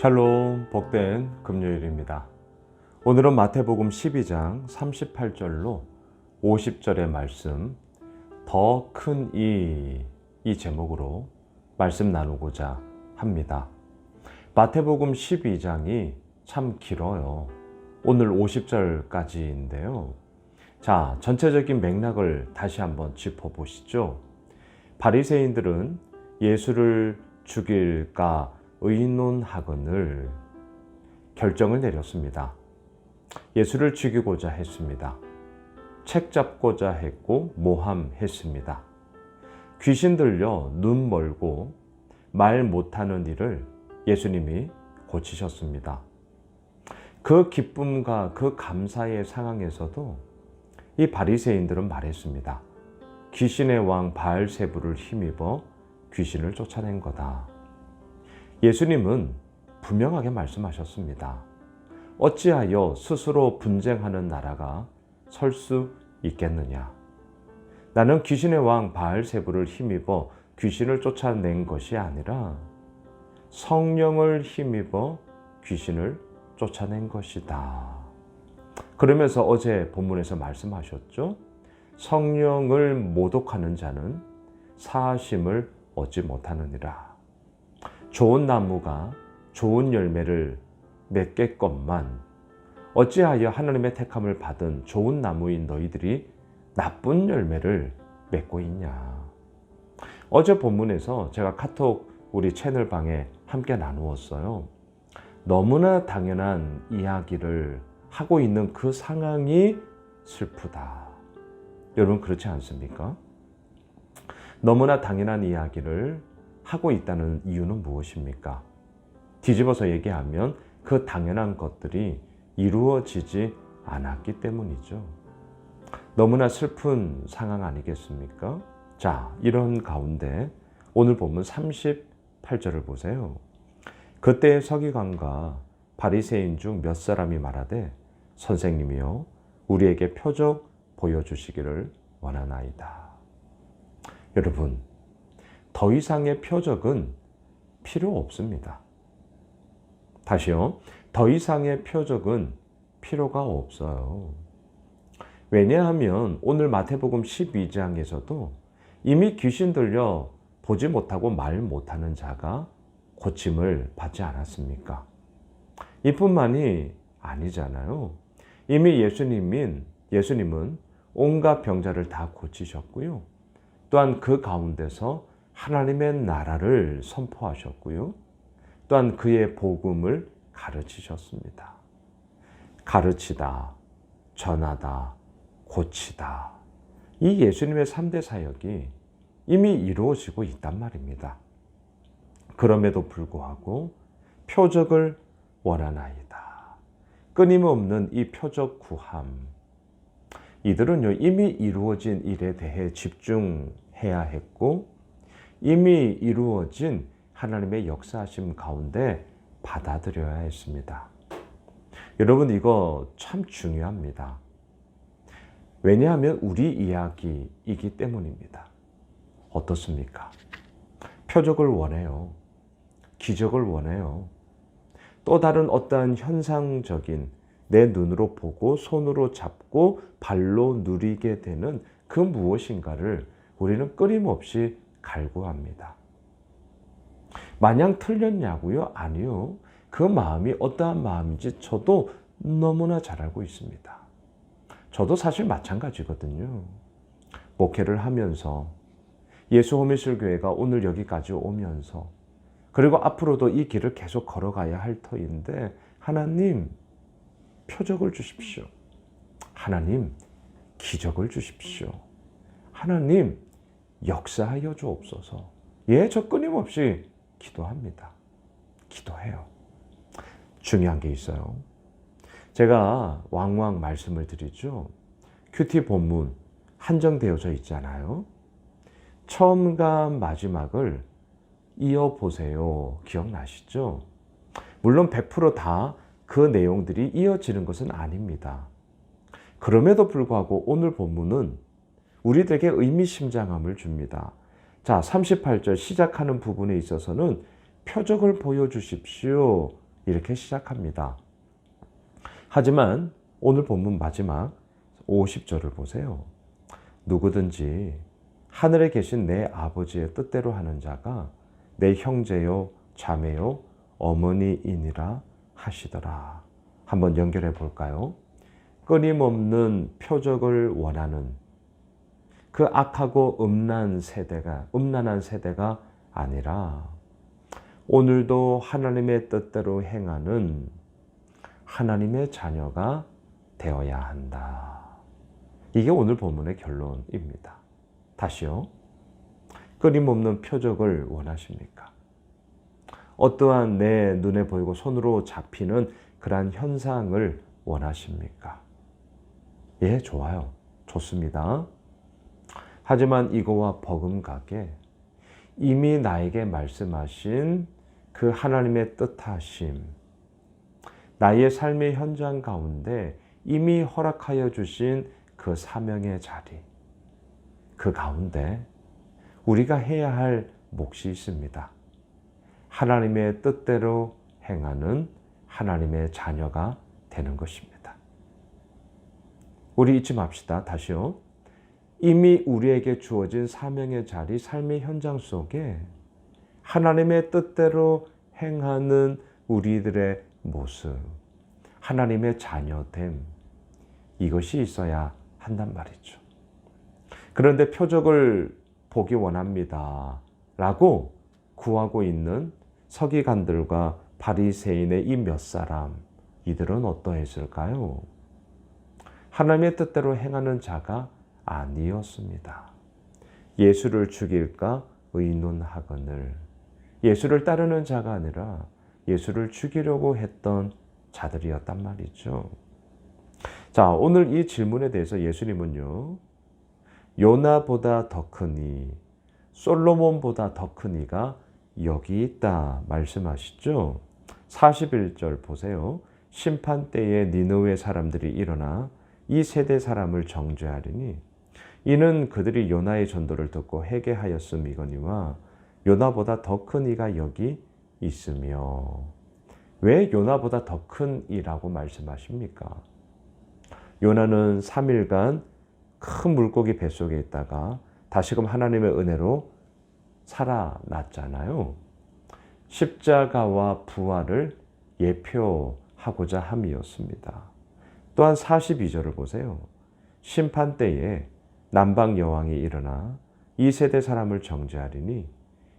샬롬 복된 금요일입니다. 오늘은 마태복음 12장 38절로 50절의 말씀 더 큰 이 이 제목으로 말씀 나누고자 합니다. 마태복음 12장이 참 길어요. 오늘 50절까지인데요. 자, 전체적인 맥락을 다시 한번 짚어 보시죠. 바리새인들은 예수를 죽일까 의논하거늘 결정을 내렸습니다. 예수를 죽이고자 했습니다. 책 잡고자 했고 모함했습니다. 귀신 들려 눈 멀고 말 못하는 일을 예수님이 고치셨습니다. 그 기쁨과 그 감사의 상황에서도 이 바리새인들은 말했습니다. 귀신의 왕 바알세부를 힘입어 귀신을 쫓아낸 거다. 예수님은 분명하게 말씀하셨습니다. 어찌하여 스스로 분쟁하는 나라가 설 수 있겠느냐? 나는 귀신의 왕 바알세부를 힘입어 귀신을 쫓아낸 것이 아니라 성령을 힘입어 귀신을 쫓아낸 것이다. 그러면서 어제 본문에서 말씀하셨죠? 성령을 모독하는 자는 사심을 얻지 못하느니라. 좋은 나무가 좋은 열매를 맺겠건만 어찌하여 하나님의 택함을 받은 좋은 나무인 너희들이 나쁜 열매를 맺고 있냐. 어제 본문에서 제가 카톡 우리 채널 방에 함께 나누었어요. 너무나 당연한 이야기를 하고 있는 그 상황이 슬프다. 여러분 그렇지 않습니까? 너무나 당연한 이야기를 하고 있다는 이유는 무엇입니까? 뒤집어서 얘기하면 그 당연한 것들이 이루어지지 않았기 때문이죠. 너무나 슬픈 상황 아니겠습니까? 자, 이런 가운데 오늘 보면 38절을 보세요. 그때 서기관과 바리새인 중 몇 사람이 말하되 선생님이요 우리에게 표적 보여주시기를 원하나이다. 여러분 더 이상의 표적은 필요 없습니다. 다시요. 더 이상의 표적은 필요가 없어요. 왜냐하면 오늘 마태복음 12장에서도 이미 귀신 들려 보지 못하고 말 못하는 자가 고침을 받지 않았습니까? 이뿐만이 아니잖아요. 이미 예수님인 예수님은 온갖 병자를 다 고치셨고요. 또한 그 가운데서 하나님의 나라를 선포하셨고요. 또한 그의 복음을 가르치셨습니다. 가르치다, 전하다, 고치다. 이 예수님의 3대 사역이 이미 이루어지고 있단 말입니다. 그럼에도 불구하고 표적을 원하나이다. 끊임없는 이 표적 구함. 이들은요, 이미 이루어진 일에 대해 집중해야 했고, 이미 이루어진 하나님의 역사하심 가운데 받아들여야 했습니다. 여러분, 이거 참 중요합니다. 왜냐하면 우리 이야기이기 때문입니다. 어떻습니까? 표적을 원해요. 기적을 원해요. 또 다른 어떠한 현상적인 내 눈으로 보고 손으로 잡고 발로 누리게 되는 그 무엇인가를 우리는 끊임없이 갈구합니다. 마냥 틀렸냐고요? 아니요. 그 마음이 어떠한 마음인지 저도 너무나 잘 알고 있습니다. 저도 사실 마찬가지거든요. 목회를 하면서 예수 호미술 교회가 오늘 여기까지 오면서 그리고 앞으로도 이 길을 계속 걸어가야 할 터인데 하나님 표적을 주십시오. 하나님 기적을 주십시오. 하나님 역사하여 주옵소서. 예, 저 끊임없이 기도합니다. 기도해요. 중요한 게 있어요. 제가 왕왕 말씀을 드리죠. 큐티 본문 한정되어져 있잖아요. 처음과 마지막을 이어보세요. 기억나시죠? 물론 100%다 그 내용들이 이어지는 것은 아닙니다. 그럼에도 불구하고 오늘 본문은 우리들에게 의미심장함을 줍니다. 자, 38절 시작하는 부분에 있어서는 표적을 보여주십시오. 이렇게 시작합니다. 하지만 오늘 본문 마지막 50절을 보세요. 누구든지 하늘에 계신 내 아버지의 뜻대로 하는 자가 내 형제요, 자매요, 어머니이니라 하시더라. 한번 연결해 볼까요? 끊임없는 표적을 원하는 그 악하고 음란 세대가, 음란한 세대가 아니라 오늘도 하나님의 뜻대로 행하는 하나님의 자녀가 되어야 한다. 이게 오늘 본문의 결론입니다. 다시요. 끊임없는 표적을 원하십니까? 어떠한 내 눈에 보이고 손으로 잡히는 그러한 현상을 원하십니까? 예, 좋아요. 좋습니다. 하지만 이거와 버금가게 이미 나에게 말씀하신 그 하나님의 뜻하심, 나의 삶의 현장 가운데 이미 허락하여 주신 그 사명의 자리, 그 가운데 우리가 해야 할 몫이 있습니다. 하나님의 뜻대로 행하는 하나님의 자녀가 되는 것입니다. 우리 잊지 맙시다. 다시요. 이미 우리에게 주어진 사명의 자리, 삶의 현장 속에 하나님의 뜻대로 행하는 우리들의 모습, 하나님의 자녀됨, 이것이 있어야 한단 말이죠. 그런데 표적을 보기 원합니다. 라고 구하고 있는 서기관들과 바리새인의 이 몇 사람, 이들은 어떠했을까요? 하나님의 뜻대로 행하는 자가 아니었습니다. 예수를 죽일까 의논하거늘 예수를 따르는 자가 아니라 예수를 죽이려고 했던 자들이었단 말이죠. 자, 오늘 이 질문에 대해서 예수님은요, 요나보다 더 크니, 솔로몬보다 더 크니가 여기 있다 말씀하시죠. 41절 보세요. 심판 때에 니느웨 사람들이 일어나 이 세대 사람을 정죄하리니 이는 그들이 요나의 전도를 듣고 회개하였음이거니와 요나보다 더 큰 이가 여기 있으며 왜 요나보다 더 큰 이라고 말씀하십니까? 요나는 3일간 큰 물고기 뱃속에 있다가 다시금 하나님의 은혜로 살아났잖아요. 십자가와 부활을 예표하고자 함이었습니다. 또한 42절을 보세요. 심판 때에 남방 여왕이 일어나 이 세대 사람을 정죄하리니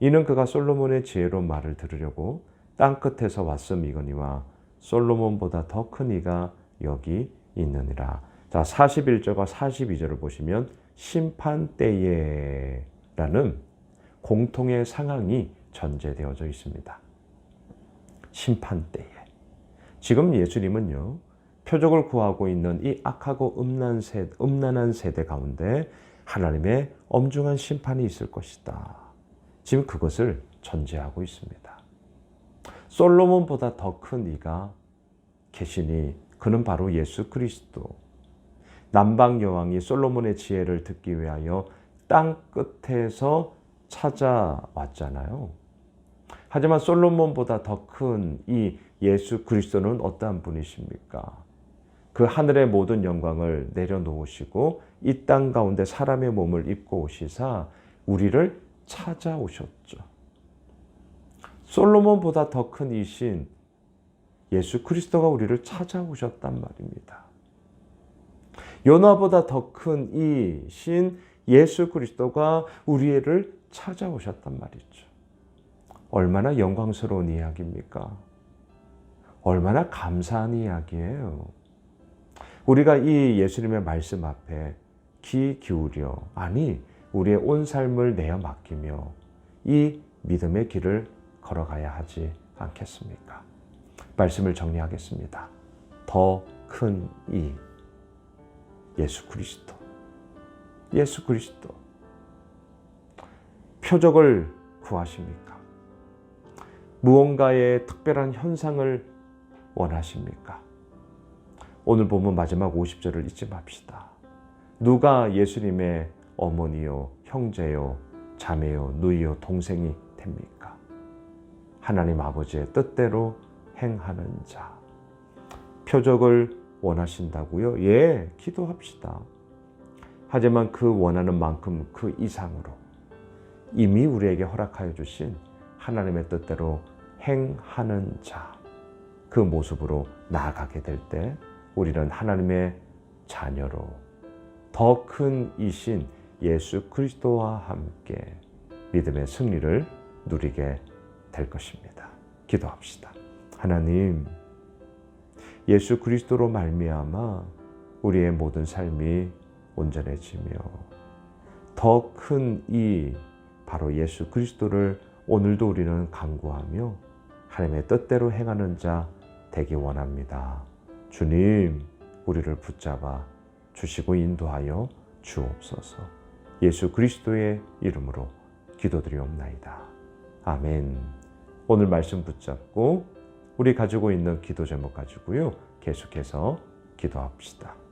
이는 그가 솔로몬의 지혜로 말을 들으려고 땅 끝에서 왔음이거니와 솔로몬보다 더 큰 이가 여기 있느니라. 자, 41절과 42절을 보시면 심판 때에라는 공통의 상황이 전제되어져 있습니다. 심판 때에. 지금 예수님은요, 표적을 구하고 있는 이 악하고 음란 세, 음란한 세대 가운데 하나님의 엄중한 심판이 있을 것이다. 지금 그것을 전제하고 있습니다. 솔로몬보다 더 큰 이가 계시니 그는 바로 예수 그리스도. 남방 여왕이 솔로몬의 지혜를 듣기 위하여 땅 끝에서 찾아왔잖아요. 하지만 솔로몬보다 더 큰 이 예수 그리스도는 어떠한 분이십니까? 그 하늘의 모든 영광을 내려놓으시고 이 땅 가운데 사람의 몸을 입고 오시사 우리를 찾아오셨죠. 솔로몬보다 더 큰 이신 예수 그리스도가 우리를 찾아오셨단 말입니다. 요나보다 더 큰 이 신 예수 그리스도가 우리를 찾아오셨단 말이죠. 얼마나 영광스러운 이야기입니까? 얼마나 감사한 이야기예요. 우리가 이 예수님의 말씀 앞에 귀 기울여, 아니, 우리의 온 삶을 내어 맡기며 이 믿음의 길을 걸어가야 하지 않겠습니까? 말씀을 정리하겠습니다. 더 큰 이, 예수 그리스도. 예수 그리스도. 표적을 구하십니까? 무언가의 특별한 현상을 원하십니까? 오늘 보면 마지막 50절을 잊지 맙시다. 누가 예수님의 어머니요, 형제요, 자매요, 누이요, 동생이 됩니까? 하나님 아버지의 뜻대로 행하는 자. 표적을 원하신다고요? 예, 기도합시다. 하지만 그 원하는 만큼 그 이상으로 이미 우리에게 허락하여 주신 하나님의 뜻대로 행하는 자. 그 모습으로 나아가게 될 때 우리는 하나님의 자녀로 더 큰 이신 예수 그리스도와 함께 믿음의 승리를 누리게 될 것입니다. 기도합시다. 하나님, 예수 그리스도로 말미암아 우리의 모든 삶이 온전해지며 더 큰 이 바로 예수 그리스도를 오늘도 우리는 강구하며 하나님의 뜻대로 행하는 자 되기 원합니다. 주님, 우리를 붙잡아 주시고 인도하여 주옵소서. 예수 그리스도의 이름으로 기도드리옵나이다. 아멘. 오늘 말씀 붙잡고 우리 가지고 있는 기도 제목 가지고요. 계속해서 기도합시다.